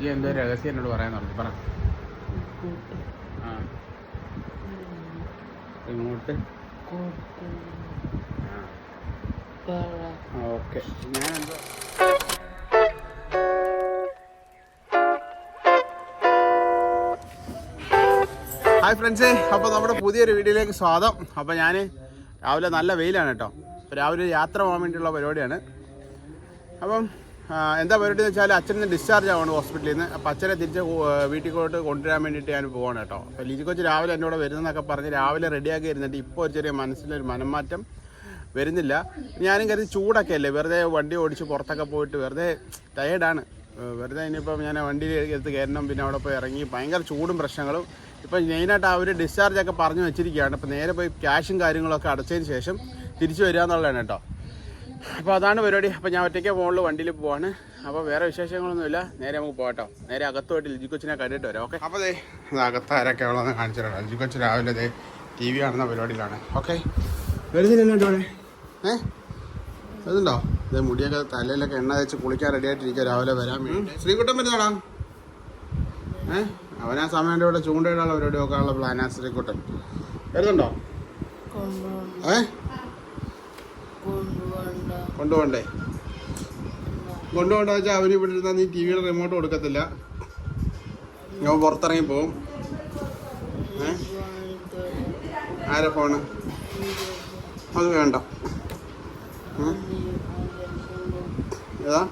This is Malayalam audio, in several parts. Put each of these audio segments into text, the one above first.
ഈ എന്തോ രഹസ്യം എന്നോട് പറയാൻ പറഞ്ഞു പറ. ആ. ആ. ഓക്കെ. ഞാൻ എന്തോ ഹായ് ഫ്രണ്ട്സേ അപ്പോൾ നമ്മുടെ പുതിയൊരു വീഡിയോയിലേക്ക് സ്വാഗതം. അപ്പോൾ ഞാൻ രാവിലെ നല്ല വെയിലാണ് കേട്ടോ. രാവിലെ യാത്ര പോകാൻ വേണ്ടിയുള്ള പരിപാടിയാണ്. അപ്പം എന്താ പരിപാടി എന്ന് വെച്ചാൽ അച്ഛന് ഡിസ്ചാർജ് ആവാണ് ഹോസ്പിറ്റലിൽ നിന്ന്. അപ്പം അച്ഛനെ തിരിച്ച് വീട്ടിലോട്ട് കൊണ്ടുവരാൻ വേണ്ടിയിട്ട് ഞാൻ പോവാണ് കേട്ടോ. അപ്പോൾ ലിജി കൊച്ച് രാവിലെ എന്നോട് വരുന്നതെന്നൊക്കെ പറഞ്ഞ് രാവിലെ റെഡിയാക്കി ഇരുന്നിട്ട് ഇപ്പോൾ ഒരു ചെറിയ മനസ്സിലൊരു മനംമാറ്റം വരുന്നില്ല. ഞാനും കരുതി ചൂടൊക്കെ അല്ലേ? വെറുതെ വണ്ടി ഓടിച്ച് പുറത്തൊക്കെ പോയിട്ട് വെറുതെ ടയേർഡാണ് വെറുതെ ഇനിയിപ്പം ഞാൻ വണ്ടിയിൽ എടുത്ത് കയറണം പിന്നെ അവിടെ പോയി ഇറങ്ങി ഭയങ്കര ചൂടും പ്രശ്നങ്ങളും. ഇപ്പം മെയിനായിട്ട് അവർ ഡിസ്ചാർജ് ഒക്കെ പറഞ്ഞു വെച്ചിരിക്കുകയാണ്. അപ്പോൾ നേരെ പോയി ക്യാഷും കാര്യങ്ങളൊക്കെ അടച്ചതിന് ശേഷം തിരിച്ചു വരിക എന്നുള്ളതാണ് കേട്ടോ. അപ്പോൾ അതാണ് പരിപാടി. അപ്പോൾ ഞാൻ ഒറ്റയ്ക്ക് ഫോണിൽ വണ്ടിയിൽ പോവാണ്. അപ്പോൾ വേറെ വിശേഷങ്ങളൊന്നുമില്ല. നേരെ നമുക്ക് പോകട്ടോ നേരെ അകത്തുമായിട്ട് ലിജി കൊച്ചിനെ കണ്ടിട്ട് വരാം ഓക്കെ? അപ്പോൾ ദേ ഇത് അകത്ത് ആരൊക്കെ ഉള്ളതെന്ന് കാണിച്ചിട്ടോ തരാം ലിജി കൊച്ചി രാവിലെ ദേ ടി വി കാണുന്ന പരിപാടിയിലാണ് ഓക്കെ? വരുന്നില്ലല്ലോ ഏ? അതുണ്ടോ ഇത് മുടിയൊക്കെ തലയിലൊക്കെ എണ്ണ തേച്ച് കുളിക്കാൻ റെഡി ആയിട്ടിരിക്കുക രാവിലെ വരാൻ വേണ്ടി ശ്രീകുട്ടൻ വരുന്നോടാ ഏ? അവനാ സമയം ഇവിടെ ചൂണ്ടയിടാനുള്ള പരിപാടി നോക്കാനുള്ള പ്ലാനാ ശ്രീകുട്ടൻ. വരുന്നുണ്ടോ? ഏ? കൊണ്ടുപോകണ്ട? വെച്ചാൽ അവർ ഇവിടെ ഇരുന്നാൽ നീ ടി വിയുടെ റിമോട്ട് കൊടുക്കത്തില്ല. ഞാൻ പുറത്തിറങ്ങി പോവും. ആരെ ഫോണ് അത് വേണ്ട. ഏതാ?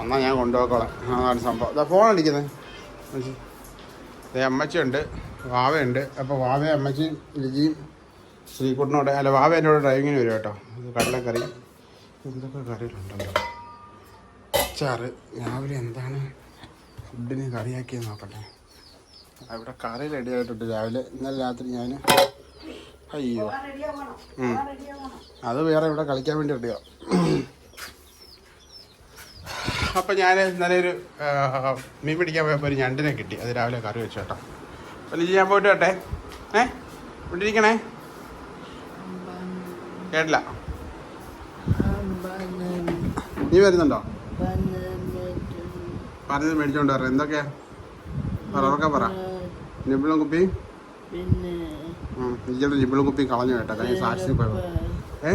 എന്നാ ഞാൻ കൊണ്ടുപോക്കോളാം അതാണ് സംഭവം. ഇതാ ഫോൺ അടിക്കുന്നത് അമ്മച്ചിയുണ്ട്. വാവയുണ്ട്. അപ്പോൾ വാവയും അമ്മച്ചിയും ലിജിയും ശ്രീകുട്ടനോട് അല്ല വാവ എന്നോട് ഡ്രൈവിങ്ങിന് വരും കേട്ടോ. കടലക്കറി. എന്തൊക്കെ കറികളുണ്ടല്ലോ. അച്ചാറ്. രാവിലെ എന്താണ് ഫുഡിന് കറിയാക്കിയത് നോക്കട്ടെ. അവിടെ കറി റെഡി ആയിട്ടുണ്ട് രാവിലെ. ഇന്നലെ രാത്രി ഞാൻ അയ്യോ. അത് വേറെ ഇവിടെ കളിക്കാൻ വേണ്ടി റെഡിയോ അപ്പം ഞാൻ ഇന്നലെ ഒരു മീൻ പിടിക്കാൻ പോയപ്പോൾ ഒരു ഞണ്ടിനെ കിട്ടി. അത് രാവിലെ കറി വെച്ചു കേട്ടോ. അപ്പം ഞാൻ പോയിട്ട് കേട്ടെ ഏ? ഇവിടെ കേട്ടില്ല. നീ വരുന്നുണ്ടോ? പറഞ്ഞത് മേടിച്ചോണ്ട് വരാം എന്തൊക്കെയാ? പറ ഉറക്കെ പറ. നിബിളും കുപ്പി? ലിജിയുടെ നിബിളും കുപ്പി കളഞ്ഞു കേട്ടോ. കാര്യം സാക്ഷി പോയത്. ഏ?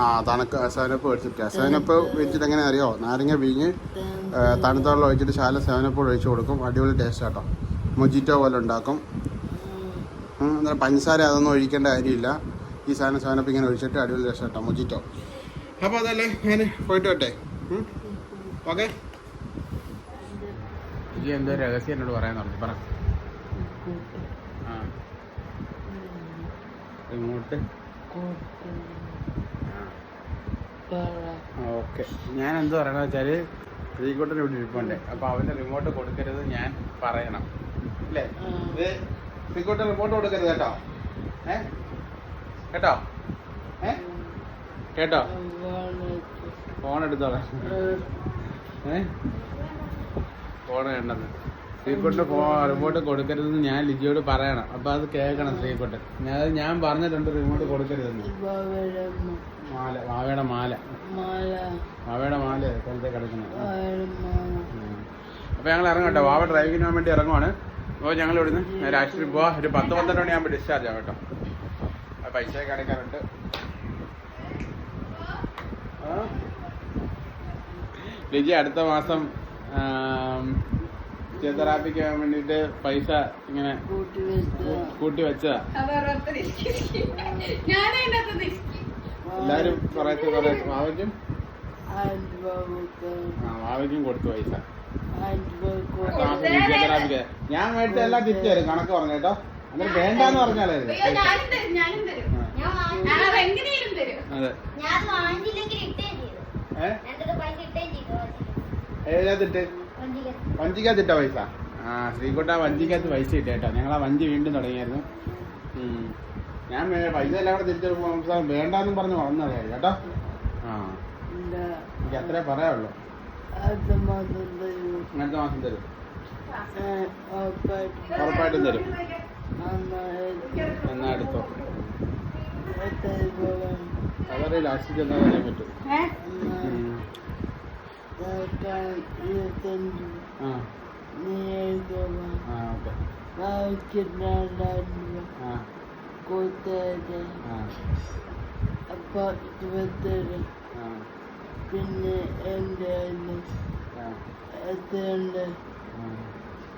ആ തണുക്ക് സെവനപ്പ് മേടിച്ചിട്ട് സെവനപ്പ് വെച്ചിട്ട് എങ്ങനെ അറിയോ? നാരങ്ങ പിഴിഞ്ഞ് തണുത്ത വെള്ളം ഒഴിച്ചിട്ട് ശാല സെവനപ്പ് ഒഴിച്ചു കൊടുക്കും. അടിപൊളി ടേസ്റ്റ് കേട്ടോ മൊജിറ്റോ പോലെ ഉണ്ടാക്കും. അന്നേരം പഞ്ചസാര അതൊന്നും ഒഴിക്കേണ്ട കാര്യമില്ല. ഈ സാധനം സാധനം ഇങ്ങനെ ഒഴിച്ചിട്ട് അടിപൊളി കേട്ടോ മൊജിറ്റോ. അപ്പോൾ അതല്ലേ ഞാൻ പോയിട്ട് വട്ടെ ഓക്കെ. ഈ എന്തോ രഹസ്യം എന്നോട് പറയാൻ പറഞ്ഞു പറ. ആ. ഓക്കെ. ഞാൻ എന്ത് പറയണമെന്ന് വെച്ചാൽ ശ്രീകുട്ടൻ ഇവിടെ ഇരിപ്പുണ്ട്. അപ്പോൾ അവന്റെ റിമോട്ട് കൊടുക്കരുത് ഞാൻ പറയണം. അല്ലേ ഇത് ശ്രീകുട്ടൻ ഫോട്ടോ എടുക്കരുത് കേട്ടോ. ഏ? കേട്ടോ? ഏ? കേട്ടോ? ഫോൺ എടുത്തോളാം. ഏ? ഫോൺ വേണ്ടത്. ശ്രീകുട്ടന്റെ ഫോ റിമോട്ട് കൊടുക്കരുതെന്ന് ഞാൻ ലിജിയോട് പറയണം. അപ്പൊ അത് കേൾക്കണം ശ്രീകുട്ടൻ. ഞാൻ അത് ഞാൻ പറഞ്ഞിട്ടുണ്ട് റിമോട്ട് കൊടുക്കരുതെന്ന്. മാല മാവയുടെ മാല. മാവയുടെ മാല സ്ഥലത്തെ കിടക്കുന്നത്. അപ്പൊ ഞങ്ങൾ ഇറങ്ങട്ടെ വാവ ഡ്രൈവിങ്ങിന് വേണ്ടി ഇറങ്ങുവാണ്. അപ്പോൾ ഞങ്ങൾ ഇവിടുന്ന് രാഷ്ട്രീയ പോവാം ഒരു പത്ത് പന്ത്രണ്ട് മണിയാകുമ്പോൾ ഡിസ്ചാർജ് ആവും കേട്ടോ. അടയ്ക്കാറുണ്ട് ആ? ലിജി അടുത്ത മാസം ഫിസിയോതെറാപ്പിക്ക് പോകാൻ വേണ്ടിയിട്ട് പൈസ ഇങ്ങനെ കൂട്ടി വെച്ച കൂട്ടി വെച്ചതാ. എല്ലാരും എല്ലാവരും കുറേ കുറേശ്ശെ മാവിക്കും കൊടുത്തു പൈസ. ഞാൻ മേടിച്ച എല്ലാം തിരിച്ചു തരും കണക്ക് പറഞ്ഞു കേട്ടോ. അങ്ങനെ വേണ്ടാന്ന് പറഞ്ഞാലേ അതെ. ഞാൻ വാങ്ങിയില്ലെങ്കിൽ ഇട്ടേം ചെയ്തു ഏഹ് പൈസ? വഞ്ചിക്കകത്തിട്ട ആ ശ്രീകുട്ട വഞ്ചിക്കകത്ത് പൈസ ഇട്ട കേട്ടോ. ഞങ്ങൾ ആ വഞ്ചി വീണ്ടും തുടങ്ങിയായിരുന്നു. ഞാൻ പൈസ എല്ലാം കൂടെ തിരിച്ചു കൊടുക്കുമ്പോൾ വേണ്ടാന്നും പറഞ്ഞ് വന്നതായിരുന്നു കേട്ടോ. ആ. എനിക്ക് അത്രേ പറയാനുള്ളൂ. അടുത്ത മാസം തരും ഉറപ്പായിട്ട് തരും. എന്നാ അടുത്തോ അതറിയ ലാസ്റ്റ് ചെന്നാൽ പറയാൻ പറ്റും? ആ കൂട്ടുകാരെ. അപ്പൊ ഇരുപത്തേഴ്. പിന്നെ എന്റെ എത്രയുണ്ട് ആ.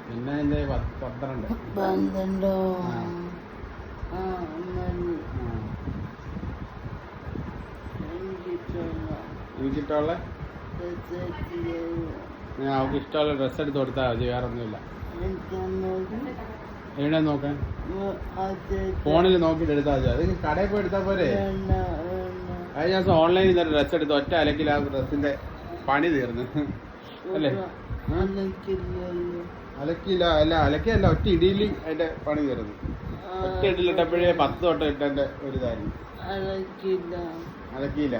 പിന്നെ എന്റെ പത്ത് പന്ത്രണ്ട്. പന്ത്രണ്ടോ? ആ. ആ മതി എനിക്കിഷ്ടമുള്ള ഞാൻ അവൾക്ക് ഇഷ്ടമുള്ള ഡ്രസ്സ് എടുത്ത് കൊടുത്താൽ മതി വേറെ ഒന്നുമില്ല എവിടെ നോക്കാൻ? ഫോണിൽ നോക്കിയിട്ട് എടുത്താൽ മതി. അത് കടയിൽ പോയി എടുത്താൽ പോരെ? കഴിഞ്ഞ ദിവസം ഓൺലൈനിൽ ഡ്രസ് ഡ്രസ്സ് എടുത്ത് ഒറ്റ അലക്കിൽ ആ ഡ്രസ്സിന്റെ പണി തീർന്നു. അല്ലേ? അലക്കില്ല അല്ല അലക്കിയല്ല ഒറ്റ ഇടിയിൽ അതിന്റെ പണി തീർന്നു ഒറ്റ ഇടിയിലിട്ടപ്പോഴേ പത്ത് തൊട്ട് ഇട്ടെന്റെ ഒരു ഇതായിരുന്നു. അനക്കില്ല അലക്കിയില്ല.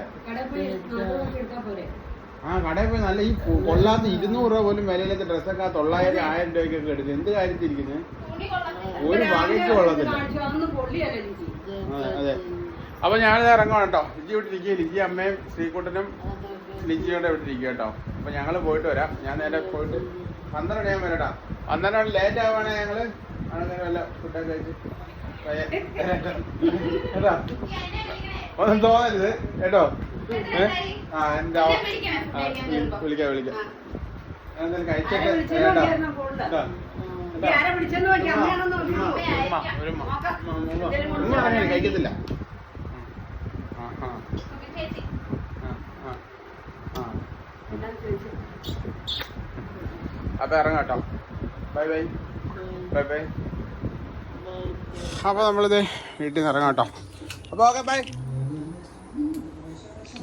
ആ കടയിൽ പോയി നല്ല ഈ കൊള്ളാത്ത ഇരുന്നൂറ് രൂപ പോലും വിലയില്ലാത്ത ഡ്രസ്സൊക്കെ തൊള്ളായിരം ആയിരം രൂപയ്ക്കൊക്കെ എടുത്ത് എന്ത് കാര്യത്തിരിക്കുന്നത് കൊള്ളത്തില്ല. ഒരു വകയ്ക്ക് കൊള്ളത്തില്ല. അതെ അപ്പൊ ഞാനിത് ഇറങ്ങണം കേട്ടോ. ലിജി വിട്ടിരിക്കുക ലിജി അമ്മയും ശ്രീകുട്ടനും ലിജിയോടെ വിട്ടിരിക്കുക കേട്ടോ. അപ്പൊ ഞങ്ങൾ പോയിട്ട് വരാം ഞാൻ നേരെ പോയിട്ട് പന്ത്രണ്ട് ഞാൻ വരട്ടാ പന്ത്രണ്ട് ലേറ്റ് ആവുകയാണെങ്കിൽ ഞങ്ങൾ അങ്ങനെ വല്ല ഫുഡൊക്കെ. കേട്ടോ ഒന്നും തോന്നരുത് കേട്ടോ ആ എന്റെ വിളിക്കാം വിളിക്കാം എന്തായാലും കേട്ടോ കേട്ടോ? ഉമ്മ. ഉമ്മ, അങ്ങനെ കഴിക്കത്തില്ല ആ ആ ചേച്ചി ആ, ആ, ആ. അപ്പൊ ഇറങ്ങാട്ടോ. ബൈ ബൈ ബൈ ബൈ അപ്പോൾ നമ്മളിത് വീട്ടിൽ നിന്ന് ഇറങ്ങാം കേട്ടോ അപ്പോൾ okay bye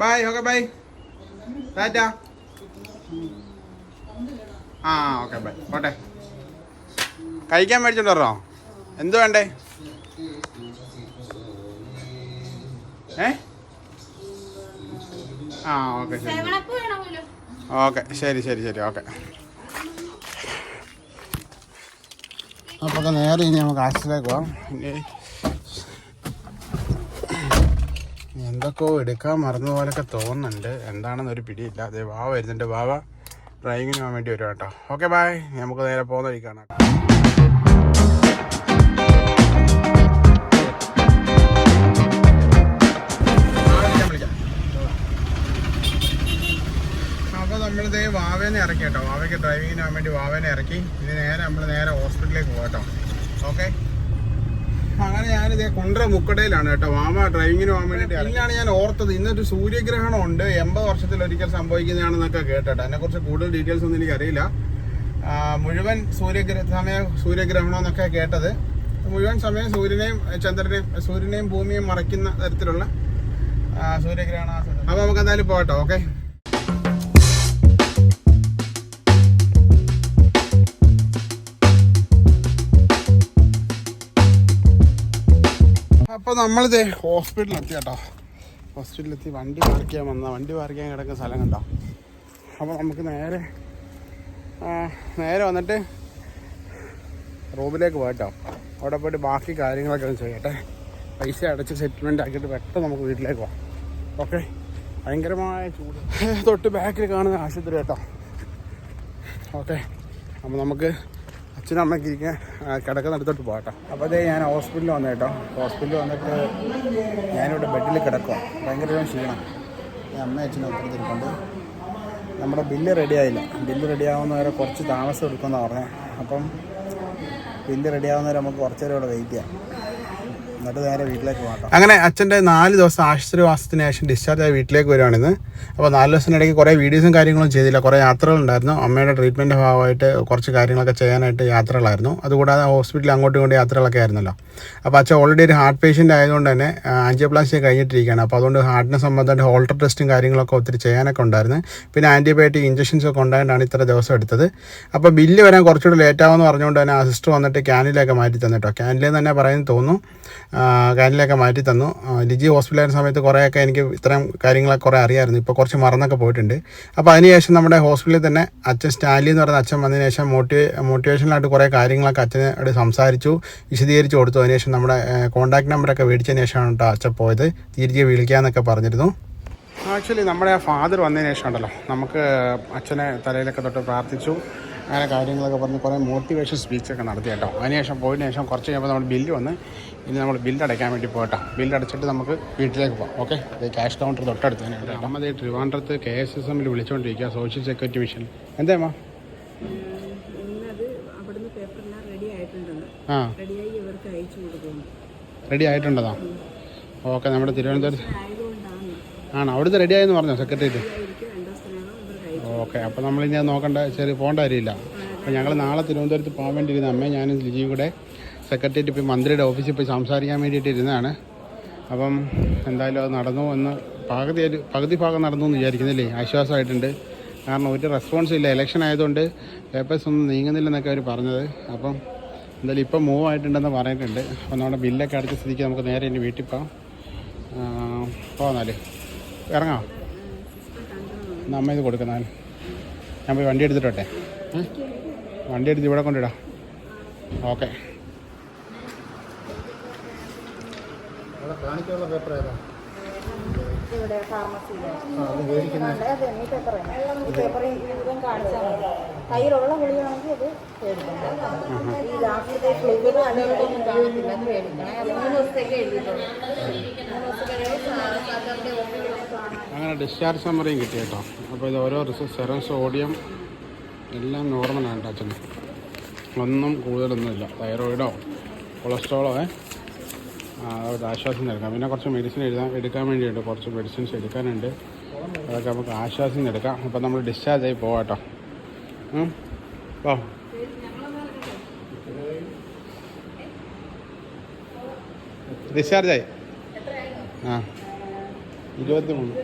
bye okay bye tata ആ ഓക്കെ ബൈ പോട്ടെ. കഴിക്കാൻ മേടിച്ചിട്ടുണ്ടോ എന്ത് വേണ്ടേ? ഏ? ആ ഓക്കെ ശരി. ഓക്കെ ശരി ശരി ശരി ഓക്കെ. അപ്പോൾ നേരെ ഇനി നമുക്ക് ആശിലേക്ക് പോവാം. എന്തൊക്കെയോ എടുക്കാൻ മറന്ന പോലൊക്കെ തോന്നുന്നുണ്ട്. എന്താണെന്ന് ഒരു പിടിയില്ല. അതേ വാവ വരുന്നുണ്ട്. വാവ ഡ്രൈവിങ്ങിന് പോകാൻ വേണ്ടി വരും കേട്ടോ. ഓക്കെ ബായ് നമുക്ക് നേരെ പോകുന്ന വഴി കാണാം. നമ്മളിത് വാവേനെ ഇറക്കി കേട്ടോ. വാവയ്ക്ക് ഡ്രൈവിങ്ങിന് പോകാൻ വേണ്ടി വാവേനെ ഇറക്കി. ഇനി നേരെ നമ്മൾ നേരെ ഹോസ്പിറ്റലിലേക്ക് പോകട്ടോ കേട്ടോ. ഓക്കെ? അങ്ങനെ ഞാനിത് കുണ്ട്ര മുക്കടയിലാണ് കേട്ടോ. വാമ ഡ്രൈവിങ്ങിന് പോകാൻ വേണ്ടിയിട്ട് ഇന്നാണ് ഞാൻ ഓർത്തത്. ഇന്നൊരു സൂര്യഗ്രഹണം ഉണ്ട്. എൺപത് വർഷത്തിൽ ഒരിക്കൽ സംഭവിക്കുന്നതാണെന്നൊക്കെ കേട്ടോ അതിനെക്കുറിച്ച് കൂടുതൽ ഡീറ്റെയിൽസ് ഒന്നും എനിക്കറിയില്ല. മുഴുവൻ സൂര്യഗ്രഹ സമയ സൂര്യഗ്രഹണം എന്നൊക്കെ കേട്ടത്. മുഴുവൻ സമയം സൂര്യനെയും ചന്ദ്രനെയും സൂര്യനെയും ഭൂമിയെയും മറയ്ക്കുന്ന തരത്തിലുള്ള സൂര്യഗ്രഹണ സൂര്യഗ്രഹണം അപ്പോൾ നമുക്ക് എന്തായാലും പോകട്ടോ ഓക്കെ? അപ്പോൾ നമ്മളിത് ഹോസ്പിറ്റലിൽ എത്തി കേട്ടോ ഹോസ്പിറ്റലിൽ എത്തി വണ്ടി പാർക്ക് ചെയ്യാൻ വന്ന. വണ്ടി പാർക്ക് ചെയ്യാൻ കിടക്കുന്ന സ്ഥലം കണ്ടോ? അപ്പോൾ നമുക്ക് നേരെ നേരെ വന്നിട്ട് റൂമിലേക്ക് പോയിട്ടോ അവിടെ പോയിട്ട് ബാക്കി കാര്യങ്ങളൊക്കെ ഒന്ന് ചെയ്യട്ടെ. പൈസ അടച്ച് സെറ്റിൽമെന്റ് ആക്കിയിട്ട് പെട്ടെന്ന് നമുക്ക് വീട്ടിലേക്ക് പോകാം. ഓക്കെ ഭയങ്കരമായ ചൂട്. തൊട്ട് ബാക്കിൽ കാണുന്ന ആശുപത്രി കേട്ടോ. ഓക്കെ അപ്പോൾ നമുക്ക് അച്ഛനും അമ്മയ്ക്ക് ഇരിക്കാൻ കിടക്കുന്നിടത്തോട്ട് പോകട്ടോ. അപ്പോൾ അതേ ഞാൻ ഹോസ്പിറ്റലിൽ വന്നു കേട്ടോ. ഹോസ്പിറ്റലിൽ വന്നിട്ട് ഞാനിവിടെ ബെഡിൽ കിടക്കുക ഭയങ്കര ക്ഷീണം. അമ്മ അച്ഛനും ഒപ്പത്തിരിപ്പുണ്ട് നമ്മുടെ ബില്ല് റെഡി ആയില്ല. ബില്ല് റെഡി ആവുന്നവരെ കുറച്ച് താമസം എടുക്കുമെന്നാണ് പറഞ്ഞത് അപ്പം ബില്ല് റെഡിയാവുന്ന വരെ നമുക്ക് കുറച്ചേരം ഇവിടെ വെയിറ്റ് ചെയ്യാം. വീട്ടിലേക്ക് അങ്ങനെ അച്ഛന്റെ നാല് ദിവസം ആശുപത്രിവാസത്തിന് ശേഷം ഡിസ്ചാർജ് ആയി വീട്ടിലേക്ക് വരുവാണിന്ന് അപ്പോൾ നാല് ദിവസത്തിനിടയ്ക്ക് കുറേ വീഡിയോസും കാര്യങ്ങളും ചെയ്തില്ല. കുറേ യാത്രകളുണ്ടായിരുന്നു. അമ്മയുടെ ട്രീറ്റ്മെന്റ് ഭാഗമായിട്ട് കുറച്ച് കാര്യങ്ങളൊക്കെ ചെയ്യാനായിട്ട് യാത്രകളായിരുന്നു. അതുകൂടാതെ ഹോസ്പിറ്റലിൽ അങ്ങോട്ടും ഇങ്ങോട്ടും യാത്രകളൊക്കെ ആയിരുന്നല്ലോ. അപ്പോൾ അച്ഛൻ ഓൾറെഡി ഒരു ഹാർട്ട് പേഷ്യന്റ് ആയതുകൊണ്ട് തന്നെ ആൻജിയോപ്ലാസ്റ്റി കഴിഞ്ഞിട്ടിരിക്കുകയാണ്. അപ്പോൾ അതുകൊണ്ട് ഹാർട്ടിനെ സംബന്ധമായിട്ട് ഹോൾട്ടർ ടെസ്റ്റും കാര്യങ്ങളൊക്കെ ഒത്തിരി ചെയ്യാനൊക്കെ ഉണ്ടായിരുന്നു. പിന്നെ ആന്റിബയോട്ടിക് ഇഞ്ചക്ഷൻസ് ഒക്കെ ഉണ്ടായതുകൊണ്ടാണ് ഇത്ര ദിവസം എടുത്തത്. അപ്പോൾ ബില്ല് വരാൻ കുറച്ചുകൂടി ലേറ്റ് ആവുമെന്ന് പറഞ്ഞുകൊണ്ട് തന്നെ ആ സിസ്റ്റർ വന്നിട്ട് ക്യാനിലൊക്കെ മാറ്റി തന്നിട്ടോ. ക്യാനിലെന്ന് തന്നെ പറയുന്നത് തോന്നുന്നു. ആ, ക്യാനിലൊക്കെ മാറ്റി തന്നു. ലിജി ഹോസ്പിറ്റലായിരുന്ന സമയത്ത് കുറേയൊക്കെ എനിക്ക് ഇത്തരം കാര്യങ്ങളൊക്കെ കുറേ അറിയാമായിരുന്നു ഇപ്പോൾ കുറച്ച് മറന്നൊക്കെ പോയിട്ടുണ്ട്. അപ്പോൾ അതിനുശേഷം നമ്മുടെ ഹോസ്പിറ്റലിൽ തന്നെ അച്ഛൻ സ്റ്റാലി എന്ന് പറയുന്ന അച്ഛൻ വന്നതിന് ശേഷം മോട്ടിവേ മോട്ടിവേഷനായിട്ട് കുറേ കാര്യങ്ങളൊക്കെ അച്ഛനോട് സംസാരിച്ചു വിശദീകരിച്ച് കൊടുത്തു. അതിനുശേഷം നമ്മുടെ കോൺടാക്ട് നമ്പറൊക്കെ മേടിച്ചതിന് ശേഷമാണ് കേട്ടോ അച്ഛൻ പോയത്. തിരികെ വിളിക്കാമെന്നൊക്കെ പറഞ്ഞിരുന്നു. ആക്ച്വലി നമ്മുടെ ഫാദർ വന്നതിന് ശേഷം ഉണ്ടല്ലോ നമുക്ക് അച്ഛനെ തലയിലൊക്കെ തൊട്ട് പ്രാർത്ഥിച്ചു. അങ്ങനെ കാര്യങ്ങളൊക്കെ പറഞ്ഞ് കുറേ മോട്ടിവേഷൻ സ്പീച്ചൊക്കെ നടത്തി കേട്ടോ. അതിനുശേഷം പോയതിനു ശേഷം കുറച്ച് കഴിയുമ്പോൾ നമ്മുടെ ബില്ല് വന്ന് ഇനി നമ്മൾ ബില്ല് അടയ്ക്കാൻ വേണ്ടി പോകട്ടോ ബില്ല് അടച്ചിട്ട് നമുക്ക് വീട്ടിലേക്ക് പോകാം ഓക്കെ? ഇത് ക്യാഷ് കൗണ്ടർ തൊട്ടടുത്ത് തന്നെ അമ്മ ദേ ട്രിവാൻഡ്രത്ത് കെ എസ് എസ് എമ്മിൽ വിളിച്ചുകൊണ്ടിരിക്കുക സോഷ്യൽ സെക്യൂരിറ്റി മിഷൻ എന്താ അമ്മ? ആ. റെഡി ആയിട്ടുണ്ടതാ ഓക്കെ നമ്മുടെ തിരുവനന്തപുരത്ത് ആണോ? അവിടുത്തെ റെഡി ആയെന്ന് പറഞ്ഞോ സെക്രട്ടേറിയറ്റ് ഓക്കെ അപ്പോൾ നമ്മളിനി അത് നോക്കേണ്ട ശരി പോകേണ്ട കാര്യമില്ല. അപ്പോൾ ഞങ്ങൾ നാളെ തിരുവനന്തപുരത്ത് പോകാൻ വേണ്ടിയിരുന്ന അമ്മയും ഞാനും ലിജിയും കൂടെ സെക്രട്ടേറിയറ്റ് ഇപ്പോൾ മന്ത്രിയുടെ ഓഫീസിൽ പോയി സംസാരിക്കാൻ വേണ്ടിയിട്ട് ഇരുന്നതാണ്. അപ്പം എന്തായാലും അത് നടന്നു എന്ന് പകുതി ഒരു പകുതി ഭാഗം നടന്നു എന്ന് വിചാരിക്കുന്നില്ലേ? ആശ്വാസമായിട്ടുണ്ട്. കാരണം ഒരു റെസ്പോൺസ് ഇല്ല. ഇലക്ഷൻ ആയതുകൊണ്ട് പേപ്പേഴ്സ് ഒന്നും നീങ്ങുന്നില്ലെന്നൊക്കെ അവർ പറഞ്ഞത്. അപ്പം എന്തായാലും ഇപ്പം മൂവ് ആയിട്ടുണ്ടെന്ന് പറഞ്ഞിട്ടുണ്ട്. അപ്പം നമ്മുടെ ബില്ലൊക്കെ അടച്ച സ്ഥിതിക്ക് നമുക്ക് നേരെ എന്റെ വീട്ടിൽ പോകാം പോകാന്നാൽ ഇറങ്ങാം? നമ്മ ഇത് കൊടുക്കുന്നാൽ ഞാൻ പോയി വണ്ടി എടുത്തിട്ടോട്ടെ വണ്ടി എടുത്ത് ഇവിടെ കൊണ്ടിടാം ഓക്കെ. കാണിക്കാനുള്ള പേപ്പർ ഏതാ? ഇവിടെ ഈ പേപ്പർ ഈ പേപ്പർ ഇതും കാണിച്ചാൽ മതി. കയ്യിലുള്ള ഈ കാണത്തില്ല അത് മൂന്ന് ദിവസത്തേക്ക് എഴുതിയിട്ടുള്ളൂ. അങ്ങനെ ഡിസ്ചാർജ് സമ്മറിയും കിട്ടി കേട്ടോ. അപ്പോൾ ഇത് ഓരോ റിസൾട്ട് സെറം സോഡിയം എല്ലാം നോർമലാണ് കേട്ടോ അച്ഛന്. ഒന്നും കൂടുതലൊന്നുമില്ല. തൈറോയിഡോ കൊളസ്ട്രോളോ ഒരു ആശ്വാസം നൽകാം. പിന്നെ കുറച്ച് മെഡിസിൻ എഴുതാൻ എടുക്കാൻ വേണ്ടിയുണ്ട്. കുറച്ച് മെഡിസിൻസ് എടുക്കാനുണ്ട്. അതൊക്കെ നമുക്ക് ആശ്വാസം എടുക്കാം അപ്പം നമ്മൾ ഡിസ്ചാർജ് ആയി പോവാട്ടോ ഓ ഡിസ്ചാർജായി ആ. ഇരുപത്തി മൂന്ന്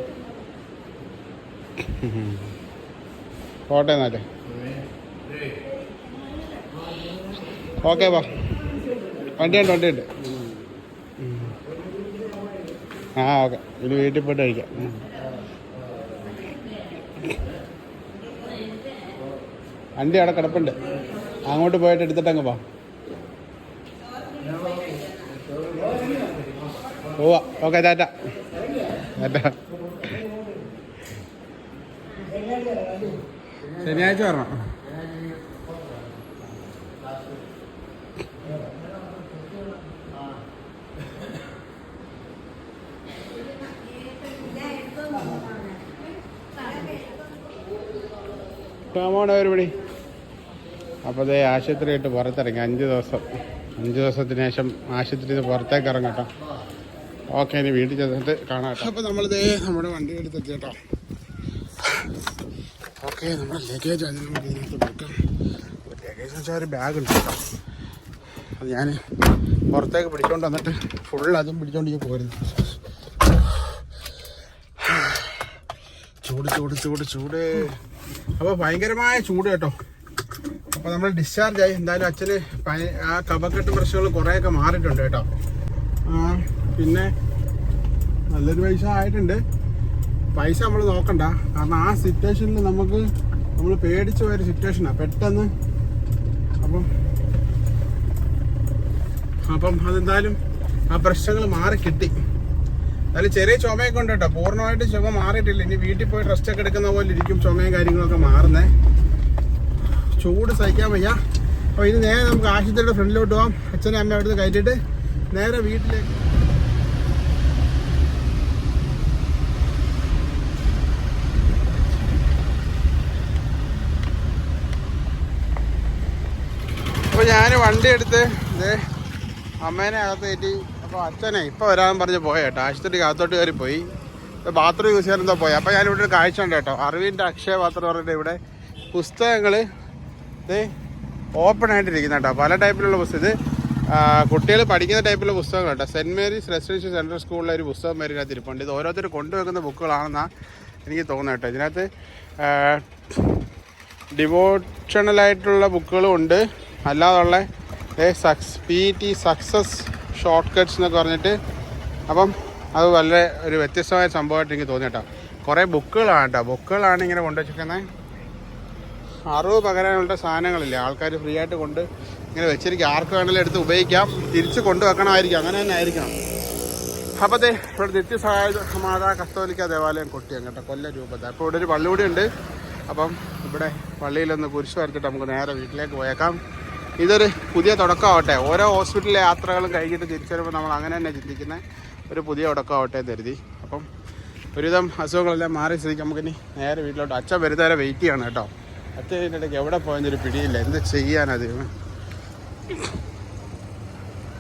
പോട്ടെ എന്നാലേ. ഓക്കെ വാ. വണ്ടിയുണ്ട് വണ്ടിയുണ്ട്. ആ ഓക്കെ. ഇനി വീട്ടിൽ പോയിട്ട് കഴിക്കാം. വണ്ടി അവിടെ കിടപ്പുണ്ട്. അങ്ങോട്ട് പോയിട്ട് എടുത്തിട്ട് അങ്ങ് പോവാ. Okay tata. ടാറ്റ. ശനിയാഴ്ച വരണം. കാമോണ പരിപാടി അപ്പോൾ അതേ ആശുപത്രിയായിട്ട് പുറത്തിറങ്ങി. അഞ്ച് ദിവസം. അഞ്ച് ദിവസത്തിന് ശേഷം ആശുപത്രിയിൽ നിന്ന് പുറത്തേക്ക് ഇറങ്ങട്ടോ ഓക്കെ ഇനി വീട്ടിൽ ചെന്നിട്ട് കാണാം അപ്പോൾ നമ്മളിതേ നമ്മുടെ വണ്ടി എടുത്തെത്തി കേട്ടോ ഓക്കെ നമ്മുടെ ലഗേജ് അതിന് ലഗേജ് വെച്ചാൽ ഒരു ബാഗ് ഉണ്ട് കേട്ടോ. അത് ഞാൻ പുറത്തേക്ക് പിടിച്ചോണ്ട് വന്നിട്ട് ഫുൾ അതും പിടിച്ചോണ്ട് ഞാൻ പോരുന്നു. ചൂട് ചൂട് ചൂട് ചൂട്. അപ്പോൾ ഭയങ്കരമായ ചൂട് കേട്ടോ. അപ്പോൾ നമ്മൾ ഡിസ്ചാർജ് ആയി. എന്തായാലും അച്ഛന് ആ കഫക്കെട്ട് പ്രശ്നങ്ങൾ കുറേയൊക്കെ മാറിയിട്ടുണ്ട് കേട്ടോ. പിന്നെ നല്ലൊരു പൈസ ആയിട്ടുണ്ട്. പൈസ നമ്മൾ നോക്കണ്ട. കാരണം ആ സിറ്റുവേഷനിൽ നമുക്ക് നമ്മൾ പേടിച്ച് പോയൊരു സിറ്റുവേഷനാണ് പെട്ടെന്ന് അപ്പം അപ്പം അതെന്തായാലും ആ പ്രശ്നങ്ങൾ മാറി കിട്ടി. എന്നാലും ചെറിയ ചുമയൊക്കെ ഉണ്ട് കേട്ടോ. പൂർണമായിട്ട് ചുമ മാറിയിട്ടില്ല. ഇനി വീട്ടിൽ പോയി റെസ്റ്റ് ഒക്കെ എടുക്കുന്ന പോലെ ഇരിക്കും ചുമയും കാര്യങ്ങളൊക്കെ മാറുന്നേ. ചൂട് സഹിക്കാൻ വയ്യ. അപ്പോൾ ഇനി നേരെ നമുക്ക് ആശുപത്രിയുടെ ഫ്രണ്ടിലോട്ട് പോകാം അച്ഛനും അമ്മ അവിടുന്ന് കയറ്റിയിട്ട് നേരെ വീട്ടിലേക്ക്. അപ്പോൾ ഞാൻ വണ്ടി എടുത്ത് ഇതേ അമ്മേനെ അകത്ത് കയറ്റി അപ്പോൾ അച്ഛനെ ഇപ്പോൾ വരാൻ പറഞ്ഞ് പോയ കേട്ടോ. ആശുപത്രിക്ക് അകത്തോട്ട് കയറി പോയി. ബാത്റൂം യൂസ് ചെയ്യാൻ എന്തോ പോയി? അപ്പോൾ ഞാനിവിടെ ഒരു കാഴ്ച ഉണ്ട് കേട്ടോ. അറിവിന്റെ അക്ഷയ പാത്രം പറഞ്ഞിട്ട് ഇവിടെ പുസ്തകങ്ങൾ ഇത് ഓപ്പൺ ആയിട്ടിരിക്കുന്ന കേട്ടോ. പല ടൈപ്പിലുള്ള പുസ്തകം. ഇത് കുട്ടികൾ പഠിക്കുന്ന ടൈപ്പിലുള്ള പുസ്തകങ്ങൾ കേട്ടോ. സെന്റ് മേരീസ് റെസിഡൻഷ്യൽ സെൻട്രൽ സ്കൂളിലെ ഒരു പുസ്തകം വരെ ഇതിനകത്ത് ഇരിപ്പുണ്ട് ഇത് ഓരോരുത്തർ കൊണ്ടുവെക്കുന്ന ബുക്കുകളാണെന്നാണ് എനിക്ക് തോന്നുന്നത് കേട്ടോ. ഇതിനകത്ത് ഡിവോഷണലായിട്ടുള്ള ബുക്കുകളും ഉണ്ട്. അല്ലാതുള്ള സക്സ് പി ടി സക്സസ് ഷോർട്ട് കട്ട്സ് എന്നൊക്കെ പറഞ്ഞിട്ട്. അപ്പം അത് വളരെ ഒരു വ്യത്യസ്തമായ സംഭവമായിട്ട് എനിക്ക് തോന്നി കേട്ടോ. കുറേ ബുക്കുകളാണ് കേട്ടോ. ബുക്കുകളാണ് ഇങ്ങനെ കൊണ്ടുവച്ചിരിക്കുന്നത്. അറിവ് പകരാനുള്ള സാധനങ്ങളില്ലേ? ആൾക്കാർ ഫ്രീ ആയിട്ട് കൊണ്ട് ഇങ്ങനെ വെച്ചിരിക്കും. ആർക്ക് വേണമെങ്കിലും എടുത്ത് ഉപയോഗിക്കാം. തിരിച്ച് കൊണ്ടുവെക്കണമായിരിക്കും. അങ്ങനെ തന്നെ ആയിരിക്കണം. അപ്പത്തെ ഇവിടെ നിത്യസഹായ മാതാ കത്തോലിക്ക ദേവാലയം കൊട്ടി കേട്ടോ കൊല്ല രൂപത. അപ്പോൾ ഇവിടെ ഒരു പള്ളി കൂടി ഉണ്ട്. അപ്പം ഇവിടെ പള്ളിയിലൊന്ന് കുരിശ് വരച്ചിട്ട് നമുക്ക് നേരെ വീട്ടിലേക്ക് പോയേക്കാം. ഇതൊരു പുതിയ തുടക്കമാവട്ടെ. ഓരോ ഹോസ്പിറ്റലിലെ യാത്രകളും കഴിഞ്ഞിട്ട് തിരിച്ചു വരുമ്പോൾ നമ്മൾ അങ്ങനെ തന്നെ ചിന്തിക്കുന്ന ഒരു പുതിയ തുടക്കമാവട്ടെ കരുതി. അപ്പം ഒരുവിധം അസുഖങ്ങളെല്ലാം മാറി സ്ഥിതിക്ക് നമുക്കിനി നേരെ വീട്ടിലോട്ട് അച്ഛൻ വരുന്നവരെ വെയിറ്റ് ചെയ്യണം കേട്ടോ. അച്ഛൻ ഇതിന്റെ ഇടയ്ക്ക് എവിടെ പോയെന്നൊരു പിടിയില്ല. എന്ത് ചെയ്യാനത്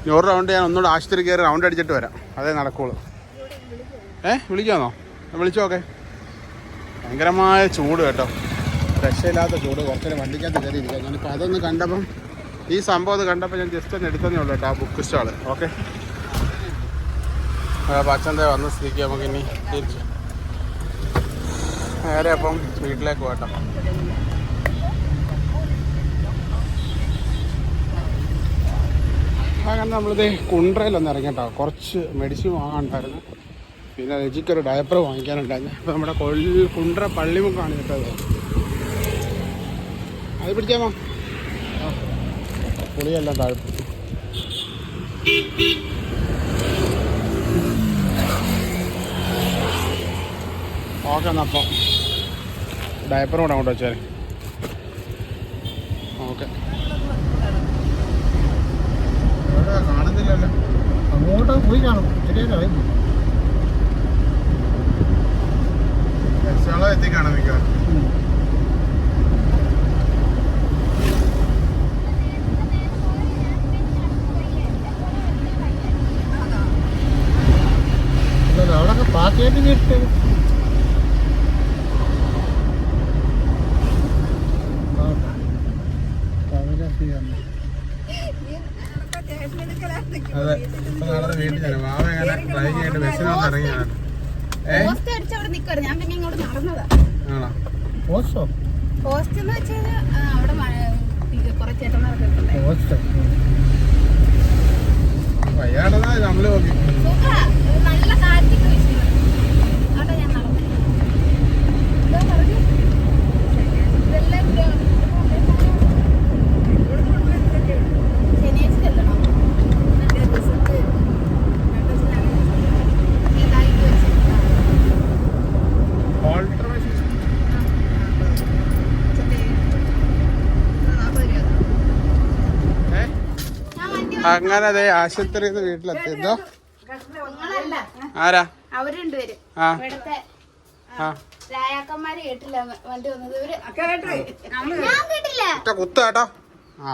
നൂറ് റൗണ്ട് ഞാൻ ഒന്നുകൂടെ ആശുപത്രി കയറി റൗണ്ട് അടിച്ചിട്ട് വരാം. അതേ നടക്കുള്ളൂ. ഏ വിളിക്കാന്നോ? വിളിച്ചു നോക്കെ. ഭയങ്കരമായ ചൂട് കേട്ടോ. രക്ഷയില്ലാത്ത ചൂട്. കുറച്ചൊരു വണ്ടിക്കകത്ത് കയറിയിരിക്കാം. ഞാനിപ്പോൾ അതൊന്ന് കണ്ടപ്പം ഈ സംഭവം കണ്ടപ്പോൾ ഞാൻ ജസ്റ്റ് ഒന്ന് എടുത്തതേ ഉള്ളൂ കേട്ടോ ആ ബുക്ക് സ്റ്റാൾ ഓക്കെ അച്ഛന്റെ വന്ന സ്ഥിതിക്ക് നമുക്ക് ഇനി തിരിച്ചു. നേരെ അപ്പം വീട്ടിലേക്ക് പോകട്ടോ അങ്ങനെ നമ്മളിത് കുണ്ട്രയിലൊന്ന് ഇറങ്ങിട്ടോ കുറച്ച് മെഡിസിൻ വാങ്ങാനുണ്ടായിരുന്നു. പിന്നെ രജിക്കൊരു ഡയപ്പർ വാങ്ങിക്കാനുണ്ടായിരുന്നു. അപ്പോൾ നമ്മുടെ കൊല്ലി കുണ്ട്ര പള്ളിമുക്കാണ് കേട്ടത് അത്. പിടിക്കാമോ പുളിയെല്ലാം താഴെ ഓക്കെ എന്നപ്പം ഡയപ്പർ കൂടെ അങ്ങോട്ട് വെച്ചാൽ ഓക്കെ. കാണുന്നില്ലല്ലോ. അങ്ങോട്ട് പോയി കാണും. ശരിയായി എത്തിക്കാണ് മിക്കവാറും? പാക്കേറ്റ് കിട്ടും അതെ ഇപ്പൊ നാളെ വീട്ടിൽ ചെല്ലും. വാവ എങ്ങനെ ഡ്രൈവ് ചെയ്തിട്ട് ബസ്സിനകത്ത് ഇറങ്ങിയാണ് അടിച്ച് അവിടെ നിൽക്കുവായിരുന്നു ഞാൻ പിന്നെ ഇങ്ങോട്ട് നടന്നതാ. ആണോ? പോസ്റ്റോ പോസ്റ്റ് എന്ന് വെച്ചാൽ അവിടെ കുറെ ചേട്ടന്മാരൊക്കെ ഉണ്ടല്ലേ പോസ്റ്റ് വയ്യാടെന്നാ നമ്മൾ നോക്കി. നല്ല കാറ്റിക്ക് ഞാൻ. ഇതെല്ലാം ഇവിടെ ശനിയാഴ്ച ചെല്ലണം. എന്നിട്ട് result രണ്ട് ദിവസം കഴിഞ്ഞ് ഇതായിട്ട് വെച്ചിട്ടുണ്ടാവും. ഉച്ചത്തെ നാൽപ്പത് രൂപ. ഏ ഞാൻ വണ്ടി അങ്ങനെ അതെ ആശുപത്രിയിൽ നിന്ന് വീട്ടിലെത്തി എന്തോ ആരാ? അവർ രണ്ടുപേര്. ഇവിടുത്തെ രായാക്കന്മാര് കേട്ടില്ല വണ്ടി വന്നത്. ഇവർ കുത്ത കേട്ടോ. ആ.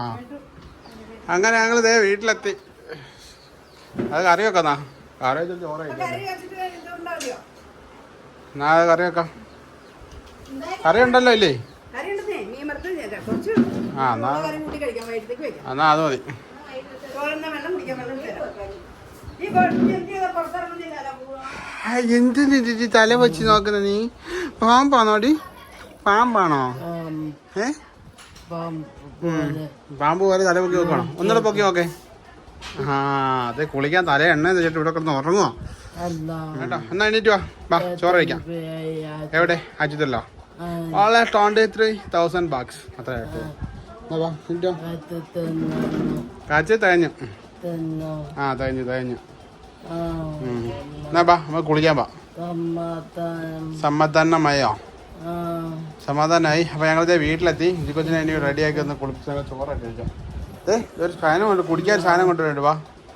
അങ്ങനെ ഞങ്ങൾ ദേ വീട്ടിലെത്തി. അത് കറി വെക്കാന്നാ? കറി വെച്ചാൽ ചോറ് എന്നാ അത് കറി വെക്കാം. കറി ഉണ്ടല്ലോ ഇല്ലേ? ആ എന്നാ. എന്നാ അത് മതി. എന്തിന് തല വെച്ച് നോക്കുന്ന നീ? പാമ്പാണോടി പാമ്പാണോ? ഏ. പാമ്പ് പോലെ. തല പൊക്കി നോക്കണം ഒന്നുകൂടെ പൊക്കി നോക്കേ. ആ അതെ കുളിക്കാൻ തല എണ്ണ വെച്ചിട്ട് ഇവിടെ കിടന്ന് ഉറങ്ങുവോ? കേട്ടോ എന്നാ എണീറ്റ് വാ. വാ ചോറ് കഴിക്കാം എവിടെ? അജിതല്ലോ ഓളെ ട്വന്റി ത്രീ തൗസൻഡ് ബാക്സ് അത്ര കേട്ടോ എന്നാ വാ എണീറ്റോ കാച്ച് തേഞ്ഞു. ആ തേഞ്ഞു തേഞ്ഞു. എന്നാ ബാ നമ്മ കുളിക്കാൻ പാ സമാധാനമായോ? സമാധാനമായി. അപ്പൊ ഞങ്ങളിത് വീട്ടിലെത്തി. ഇജിക്കൊച്ചിനെ ഇനി റെഡിയാക്കി ഒന്ന് കുളിപ്പിച്ച് ഞങ്ങൾ ചോറൊക്കെ കഴിക്കാം. ഏ ഒരു സാധനം കൊണ്ട് കുടിക്കാൻ ഒരു സാധനം കൊണ്ടുവരണ്ട് വാ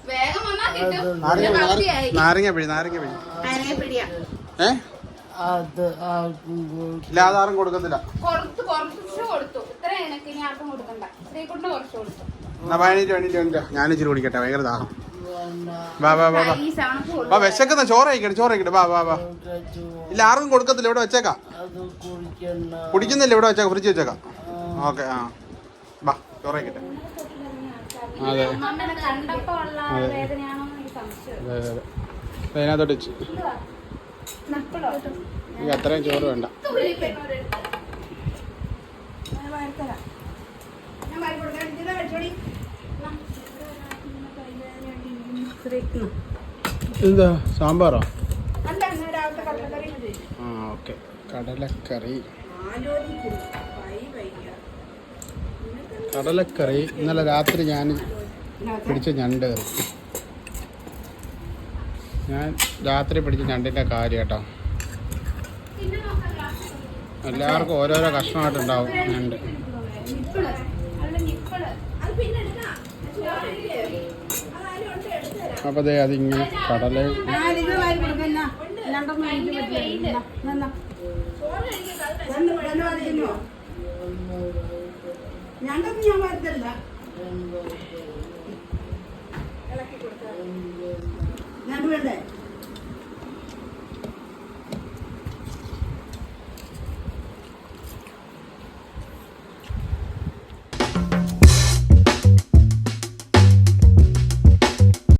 വേഗം വന്നാ കിട്ടും. നാരങ്ങ പിടി നാരങ്ങ- പിടി ഏ? ഇല്ല അതാരും കൊടുക്കത്തില്ല കൊടുത്തു കുറച്ച് കൊടുത്തു. ഇത്ര എനിക്ക് ഇനി ആർക്കും കൊടുക്കണ്ട. കുറച്ച് കൊടുത്തു. ഞാൻ ഇച്ചിരി കുടിക്കട്ടെ ഭയങ്കര ദാഹം. വാ വാ വാ വാ. വാ വിശക്കുന്ന ചോറ് കഴിക്കട്ടെ ചോറ് കഴിക്കട്ടെ. വാ വാ വാ. ഇല്ല ആർക്കും കൊടുക്കത്തില്ല ഇവിടെ വെച്ചേക്കാം. കുടിക്കുന്നില്ല ഇവിടെ വെച്ചേക്കാം ഫ്രിഡ്ജ് വെച്ചേക്കാം. ഓക്കെ ആ. വാ ചോറ് കഴിക്കട്ടെ. അതെ. അതെ. അതെ അതെ അതിനകത്തോട്ട് വെച്ച് എനിക്ക് അത്രയും ചോറ് വേണ്ട. എന്താ സാമ്പാറോ? ആ ഓക്കെ. കടലക്കറി. കടലക്കറി. ഇന്നലെ രാത്രി ഞാൻ പിടിച്ച ഞണ്ട്. ഞാൻ രാത്രി പിടിച്ച ഞണ്ടിന്റെ കാര്യം കേട്ടോ. എല്ലാവർക്കും ഓരോരോ കഷ്ണമായിട്ടുണ്ടാവും ഞണ്ട്. അത് അപ്പോൾ ദേ അതിങ്ങനെ കടല. ഞാൻ വേണ്ടേ?